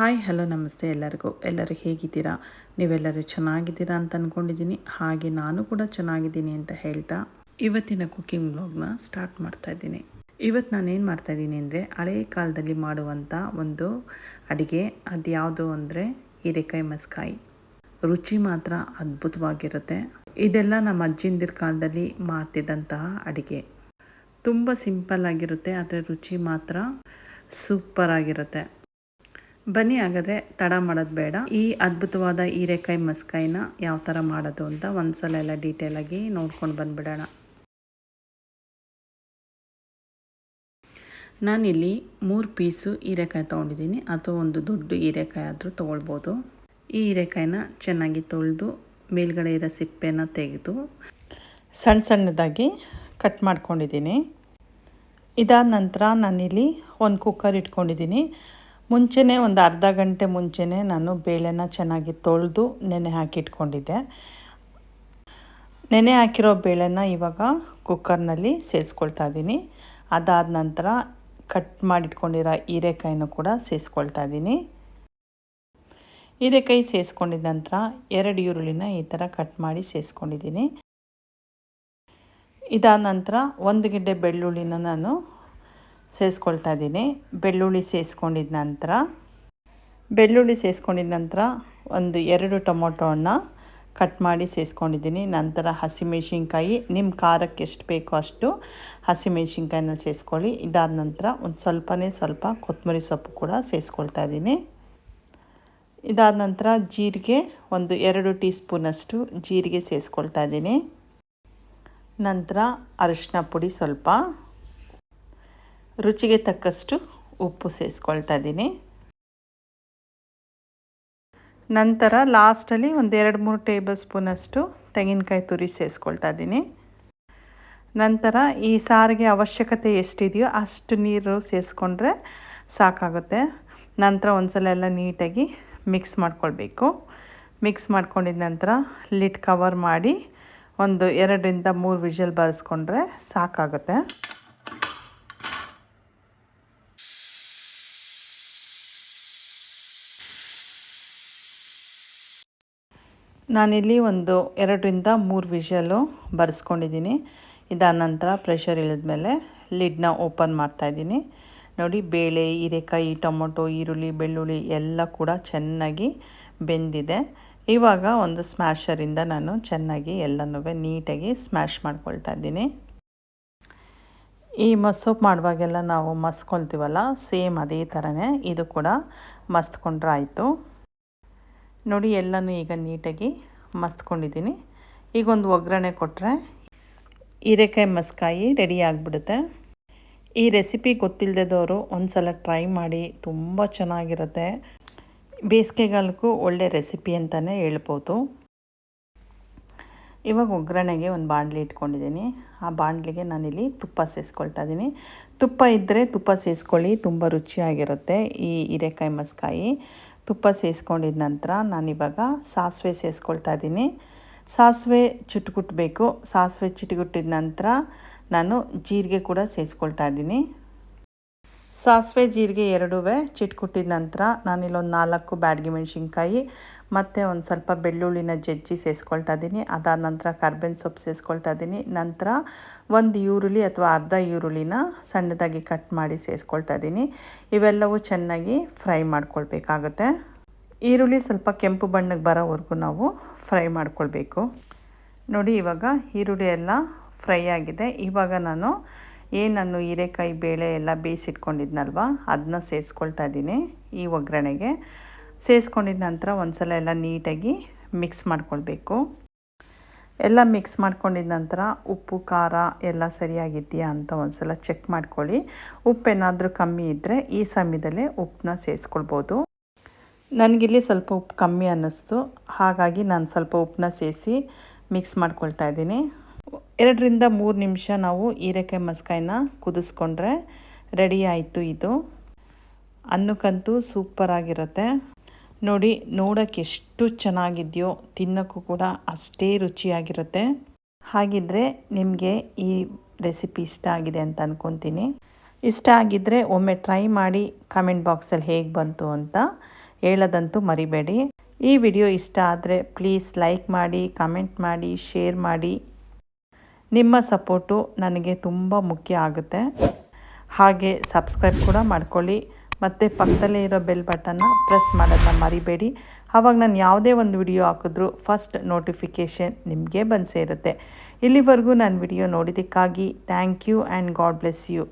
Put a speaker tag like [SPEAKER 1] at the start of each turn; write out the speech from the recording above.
[SPEAKER 1] Hi, hello, ನಮಸ್ತೆ ಎಲ್ಲರಿಗೂ. ಎಲ್ಲರೂ ಹೇಗಿದ್ದೀರಾ? ನೀವೆಲ್ಲರೂ ಚೆನ್ನಾಗಿದ್ದೀರಾ ಅಂತ ಅಂದ್ಕೊಂಡಿದ್ದೀನಿ ಹಾಗೆ ನಾನು ಕೂಡ ಚೆನ್ನಾಗಿದ್ದೀನಿ ಅಂತ ಹೇಳ್ತಾ ಇವತ್ತಿನ ಕುಕ್ಕಿಂಗ್ ಬ್ಲಾಗ್ನ ಸ್ಟಾರ್ಟ್ ಮಾಡ್ತಾ ಇದ್ದೀನಿ. ಇವತ್ತು ನಾನು ಏನು ಮಾಡ್ತಾ ಇದ್ದೀನಿ ಅಂದರೆ ಹಳೆಯ ಕಾಲದಲ್ಲಿ ಮಾಡುವಂಥ ಒಂದು ಅಡುಗೆ. ಅದು ಯಾವುದು ಅಂದರೆ ಹೀರೆಕಾಯಿ ಮಸ್ಕಾಯಿ. ರುಚಿ ಮಾತ್ರ ಅದ್ಭುತವಾಗಿರುತ್ತೆ. ಇದೆಲ್ಲ ನಮ್ಮ ಅಜ್ಜಿಂದಿರ ಕಾಲದಲ್ಲಿ ಮಾಡ್ತಿದ್ದಂತಹ ಅಡುಗೆ. ತುಂಬ ಸಿಂಪಲ್ ಆಗಿರುತ್ತೆ, ಆದರೆ ರುಚಿ ಮಾತ್ರ ಸೂಪರ್ ಆಗಿರುತ್ತೆ. ಬನ್ನಿ ಹಾಗಾದರೆ ತಡ ಮಾಡೋದು ಬೇಡ. ಈ ಅದ್ಭುತವಾದ ಹೀರೆಕಾಯಿ ಮಸ್ಕಾಯಿನ ಯಾವ ಥರ ಮಾಡೋದು ಅಂತ ಒಂದ್ಸಲ ಎಲ್ಲ ಆಗಿ ನೋಡ್ಕೊಂಡು ಬಂದುಬಿಡೋಣ. ನಾನಿಲ್ಲಿ ಮೂರು ಪೀಸು ಹೀರೆಕಾಯಿ ತೊಗೊಂಡಿದ್ದೀನಿ. ಅಥವಾ ಒಂದು ದೊಡ್ಡ ಹೀರೆಕಾಯಿ ಆದರೂ ತೊಗೊಳ್ಬೋದು. ಈ ಹೀರೆಕಾಯಿನ ಚೆನ್ನಾಗಿ ತೊಳೆದು ಮೇಲ್ಗಡೆ ಇರೋ ಸಿಪ್ಪೆನ ತೆಗೆದು ಸಣ್ಣ ಸಣ್ಣದಾಗಿ ಕಟ್ ಮಾಡ್ಕೊಂಡಿದ್ದೀನಿ. ಇದಾದ ನಂತರ ನಾನಿಲ್ಲಿ ಒಂದು ಕುಕ್ಕರ್ ಇಟ್ಕೊಂಡಿದ್ದೀನಿ. ಮುಂಚೆನೇ ಒಂದು ಅರ್ಧ ಗಂಟೆ ಮುಂಚೆನೇ ನಾನು ಬೇಳೆನ ಚೆನ್ನಾಗಿ ತೊಳೆದು ನೆನೆ ಹಾಕಿಟ್ಕೊಂಡಿದ್ದೆ. ನೆನೆ ಹಾಕಿರೋ ಬೇಳೆನ ಇವಾಗ ಕುಕ್ಕರ್ನಲ್ಲಿ ಸೇರಿಸ್ಕೊಳ್ತಾ ಇದ್ದೀನಿ. ಅದಾದ ನಂತರ ಕಟ್ ಮಾಡಿಟ್ಕೊಂಡಿರೋ ಹೀರೆಕಾಯಿನೂ ಕೂಡ ಸೇರಿಸ್ಕೊಳ್ತಾ ಇದ್ದೀನಿ. ಹೀರೆಕಾಯಿ ಸೇರಿಸ್ಕೊಂಡಿದ ನಂತರ ಎರಡು ಈರುಳ್ಳಿನ ಈ ಥರ ಕಟ್ ಮಾಡಿ ಸೇರಿಸ್ಕೊಂಡಿದ್ದೀನಿ. ಇದಾದ ನಂತರ ಒಂದು ಗಿಡ್ಡೆ ಬೆಳ್ಳುಳ್ಳಿನ ನಾನು ಸೇರಿಸ್ಕೊಳ್ತಾ ಇದ್ದೀನಿ. ಬೆಳ್ಳುಳ್ಳಿ ಸೇರಿಸ್ಕೊಂಡಿದ ನಂತರ, ಬೆಳ್ಳುಳ್ಳಿ ಸೇರಿಸ್ಕೊಂಡಿದ ನಂತರ ಒಂದು ಎರಡು ಟೊಮೊಟೊ ಕಟ್ ಮಾಡಿ ಸೇರಿಸ್ಕೊಂಡಿದ್ದೀನಿ ನಂತರ ಹಸಿಮೆಣ್ಸಿನ್ಕಾಯಿ ನಿಮ್ಮ ಖಾರಕ್ಕೆ ಎಷ್ಟು ಬೇಕೋ ಅಷ್ಟು ಹಸಿಮೆಣ್ಸಿನ್ಕಾಯಿನ ಸೇರಿಸ್ಕೊಳ್ಳಿ ಇದಾದ ನಂತರ ಒಂದು ಸ್ವಲ್ಪನೇ ಸ್ವಲ್ಪ ಕೊತ್ತಂಬರಿ ಸೊಪ್ಪು ಕೂಡ ಸೇರಿಸ್ಕೊಳ್ತಾ ಇದ್ದೀನಿ. ಇದಾದ ನಂತರ ಜೀರಿಗೆ ಒಂದು ಎರಡು ಟೀ ಸ್ಪೂನಷ್ಟು ಜೀರಿಗೆ ಸೇರಿಸ್ಕೊಳ್ತಾ ಇದ್ದೀನಿ. ನಂತರ ಅರಿಶಿನ ಪುಡಿ ಸ್ವಲ್ಪ. ರುಚಿಗೆ ತಕ್ಕಷ್ಟು ಉಪ್ಪು ಸೇರಿಸ್ಕೊಳ್ತಾ ಇದ್ದೀನಿ. ನಂತರ ಲಾಸ್ಟಲ್ಲಿ ಒಂದು ಎರಡು ಮೂರು ಟೇಬಲ್ ಸ್ಪೂನಷ್ಟು ತೆಂಗಿನಕಾಯಿ ತುರಿ ಸೇರಿಸ್ಕೊಳ್ತಾ ಇದ್ದೀನಿ. ನಂತರ ಈ ಸಾರಿಗೆ ಅವಶ್ಯಕತೆ ಎಷ್ಟಿದೆಯೋ ಅಷ್ಟು ನೀರು ಸೇರಿಸ್ಕೊಂಡ್ರೆ ಸಾಕಾಗುತ್ತೆ. ನಂತರ ಒಂದ್ಸಲ ಎಲ್ಲ ನೀಟಾಗಿ ಮಿಕ್ಸ್ ಮಾಡ್ಕೊಳ್ಬೇಕು. ಮಿಕ್ಸ್ ಮಾಡ್ಕೊಂಡಿದ ನಂತರ ಲಿಡ್ ಕವರ್ ಮಾಡಿ ಒಂದು ಎರಡರಿಂದ ಮೂರು ವಿಷಲ್ ಬರೆಸ್ಕೊಂಡ್ರೆ ಸಾಕಾಗುತ್ತೆ. ನಾನಿಲ್ಲಿ ಒಂದು ಎರಡರಿಂದ ಮೂರು ವಿಷಲು ಬರೆಸ್ಕೊಂಡಿದ್ದೀನಿ. ಇದಾದ ನಂತರ ಪ್ರೆಷರ್ ಇಳಿದ್ಮೇಲೆ ಲಿಡ್ನ ಓಪನ್ ಮಾಡ್ತಾಯಿದ್ದೀನಿ ನೋಡಿ, ಬೇಳೆ, ಹೀರೆಕಾಯಿ, ಟೊಮೊಟೊ, ಈರುಳ್ಳಿ, ಬೆಳ್ಳುಳ್ಳಿ ಎಲ್ಲ ಕೂಡ ಚೆನ್ನಾಗಿ ಬೆಂದಿದೆ. ಇವಾಗ ಒಂದು ಸ್ಮ್ಯಾಶರಿಂದ ನಾನು ಚೆನ್ನಾಗಿ ಎಲ್ಲನೂ ನೀಟಾಗಿ ಸ್ಮ್ಯಾಶ್ ಮಾಡ್ಕೊಳ್ತಾ ಇದ್ದೀನಿ. ಈ ಮಸೂಪ್ ಮಾಡುವಾಗೆಲ್ಲ ನಾವು ಮಸ್ಕೊಳ್ತೀವಲ್ಲ ಸೇಮ್ ಅದೇ ಥರನೇ ಇದು ಕೂಡ ಮಸ್ತ್ಕೊಂಡ್ರೆ ಆಯಿತು. ನೋಡಿ, ಎಲ್ಲನೂ ಈಗ ನೀಟಾಗಿ ಮಸ್ತ್ಕೊಂಡಿದ್ದೀನಿ ಈಗ ಒಂದು ಒಗ್ಗರಣೆ ಕೊಟ್ಟರೆ ಹೀರೆಕಾಯಿ ಮಸ್ಕಾಯಿ ರೆಡಿ ಆಗಿಬಿಡುತ್ತೆ. ಈ ರೆಸಿಪಿ ಗೊತ್ತಿಲ್ಲದವರು ಒಂದು ಸಲ ಟ್ರೈ ಮಾಡಿ, ತುಂಬ ಚೆನ್ನಾಗಿರುತ್ತೆ. ಬೇಸಿಗೆಗಾಲಕ್ಕೂ ಒಳ್ಳೆ ರೆಸಿಪಿ ಅಂತಲೇ ಹೇಳ್ಬೋದು. ಇವಾಗ ಒಗ್ಗರಣೆಗೆ ಒಂದು ಬಾಣಲಿ ಇಟ್ಕೊಂಡಿದ್ದೀನಿ. ಆ ಬಾಣಲಿಗೆ ನಾನಿಲ್ಲಿ ತುಪ್ಪ ಸೇರಿಸ್ಕೊಳ್ತಾ ಇದ್ದೀನಿ. ತುಪ್ಪ ಇದ್ದರೆ ತುಪ್ಪ ಸೇರಿಸ್ಕೊಳ್ಳಿ ತುಂಬ ರುಚಿಯಾಗಿರುತ್ತೆ ಈ ಹೀರೆಕಾಯಿ ಮಸ್ಕಾಯಿ. ತುಪ್ಪ ಸೇರಿಸ್ಕೊಂಡಿದ ನಂತರ ನಾನಿವಾಗ ಸಾಸಿವೆ ಸೇರಿಸ್ಕೊಳ್ತಾ ಇದ್ದೀನಿ. ಸಾಸಿವೆ ಚುಟ್ಗುಟ್ಬೇಕು ಸಾಸಿವೆ ಚಿಟುಗುಟ್ಟಿದ ನಂತರ ನಾನು ಜೀರಿಗೆ ಕೂಡ ಸೇರಿಸ್ಕೊಳ್ತಾ ಇದ್ದೀನಿ. ಸಾಸಿವೆ ಜೀರಿಗೆ ಎರಡೂ ಚಿಟ್ಕುಟ್ಟಿದ ನಂತರ ನಾನಿಲ್ಲೊಂದು ನಾಲ್ಕು ಬ್ಯಾಡ್ಗೆ ಮೆಣಸಿನ್ಕಾಯಿ, ಮತ್ತು ಒಂದು ಸ್ವಲ್ಪ ಬೆಳ್ಳುಳ್ಳಿನ ಜಜ್ಜಿ ಸೇರಿಸ್ಕೊಳ್ತಾ ಇದ್ದೀನಿ. ಅದಾದ ನಂತರ ಕರ್ಬೇವಿನ ಸೊಪ್ಪು ಸೇರಿಸ್ಕೊಳ್ತಾ ಇದ್ದೀನಿ. ನಂತರ ಒಂದು ಈರುಳ್ಳಿ ಅಥವಾ ಅರ್ಧ ಈರುಳ್ಳಿನ ಸಣ್ಣದಾಗಿ ಕಟ್ ಮಾಡಿ ಸೇರಿಸ್ಕೊಳ್ತಾ ಇದ್ದೀನಿ. ಇವೆಲ್ಲವೂ ಚೆನ್ನಾಗಿ ಫ್ರೈ ಮಾಡ್ಕೊಳ್ಬೇಕಾಗತ್ತೆ. ಈರುಳ್ಳಿ ಸ್ವಲ್ಪ ಕೆಂಪು ಬಣ್ಣಕ್ಕೆ ಬರೋವರೆಗೂ ನಾವು ಫ್ರೈ ಮಾಡ್ಕೊಳ್ಬೇಕು. ನೋಡಿ, ಇವಾಗ ಈರುಳ್ಳಿ ಎಲ್ಲ ಫ್ರೈ ಆಗಿದೆ. ಇವಾಗ ನಾನು ಏನು ನಾನು ಹೀರೆಕಾಯಿ ಬೇಳೆ ಎಲ್ಲ ಬೇಯಿಸಿಟ್ಕೊಂಡಿದ್ನಲ್ವ? ಅದನ್ನ ಸೇರಿಸ್ಕೊಳ್ತಾ ಇದ್ದೀನಿ ಈ ಒಗ್ಗರಣೆಗೆ. ಸೇರಿಸ್ಕೊಂಡಿದ ನಂತರ ಒಂದು ಸಲ ಎಲ್ಲ ನೀಟಾಗಿ ಮಿಕ್ಸ್ ಮಾಡ್ಕೊಳ್ಬೇಕು. ಎಲ್ಲ ಮಿಕ್ಸ್ ಮಾಡ್ಕೊಂಡಿದ ನಂತರ ಉಪ್ಪು, ಖಾರ ಎಲ್ಲ ಸರಿಯಾಗಿದೆಯಾ ಅಂತ ಒಂದು ಸಲ ಚೆಕ್ ಮಾಡ್ಕೊಳ್ಳಿ. ಉಪ್ಪೇನಾದರೂ ಕಮ್ಮಿ ಇದ್ದರೆ ಈ ಸಮಯದಲ್ಲೇ ಉಪ್ಪನ್ನ ಸೇರಿಸ್ಕೊಳ್ಬೋದು ನನಗಿಲ್ಲಿ ಸ್ವಲ್ಪ ಉಪ್ಪು ಕಮ್ಮಿ ಅನ್ನಿಸ್ತು. ಹಾಗಾಗಿ ನಾನು ಸ್ವಲ್ಪ ಉಪ್ಪನ್ನ ಸೇರಿಸಿ ಮಿಕ್ಸ್ ಮಾಡ್ಕೊಳ್ತಾ ಇದ್ದೀನಿ. ಎರಡರಿಂದ ಮೂರು ನಿಮಿಷ ನಾವು ಹೀರೆಕಾಯಿ ಮಸ್ಕಾಯಿನ ಕುದಿಸ್ಕೊಂಡ್ರೆ ರೆಡಿ ಆಯಿತು ಇದು. ಅನ್ನಕ್ಕಂತೂ ಸೂಪರಾಗಿರುತ್ತೆ ನೋಡಿ ನೋಡೋಕ್ಕೆ ಎಷ್ಟು ಚೆನ್ನಾಗಿದೆಯೋ, ತಿನ್ನೋಕ್ಕೂ ಕೂಡ ಅಷ್ಟೇ ರುಚಿಯಾಗಿರುತ್ತೆ. ಹಾಗಿದ್ದರೆ ನಿಮಗೆ ಈ ರೆಸಿಪಿ ಇಷ್ಟ ಆಗಿದೆ ಅಂತ ಅಂದ್ಕೊತೀನಿ ಇಷ್ಟ ಆಗಿದ್ದರೆ ಒಮ್ಮೆ ಟ್ರೈ ಮಾಡಿ ಕಮೆಂಟ್ ಬಾಕ್ಸಲ್ಲಿ ಹೇಗೆ ಬಂತು ಅಂತ ಹೇಳೋದಂತೂ ಮರಿಬೇಡಿ. ಈ ವಿಡಿಯೋ ಇಷ್ಟ ಆದರೆ ಪ್ಲೀಸ್ ಲೈಕ್ ಮಾಡಿ, ಕಮೆಂಟ್ ಮಾಡಿ, ಶೇರ್ ಮಾಡಿ. ನಿಮ್ಮ ಸಪೋರ್ಟು ನನಗೆ ತುಂಬ ಮುಖ್ಯ ಆಗುತ್ತೆ. ಹಾಗೆ ಸಬ್ಸ್ಕ್ರೈಬ್ ಕೂಡ ಮಾಡ್ಕೊಳ್ಳಿ. ಮತ್ತು ಪಕ್ಕದಲ್ಲೇ ಇರೋ ಬೆಲ್ ಬಟನ್ನ ಪ್ರೆಸ್ ಮಾಡೋದನ್ನ ಮರಿಬೇಡಿ. ಆವಾಗ ನಾನು ಯಾವುದೇ ಒಂದು ವಿಡಿಯೋ ಹಾಕಿದ್ರೂ ಫಸ್ಟ್ ನೋಟಿಫಿಕೇಷನ್ ನಿಮಗೆ ಬಂದು ಸೇರುತ್ತೆ. ಇಲ್ಲಿವರೆಗೂ ನಾನು video ನೋಡಿದ್ದಕ್ಕಾಗಿ thank you and God bless you.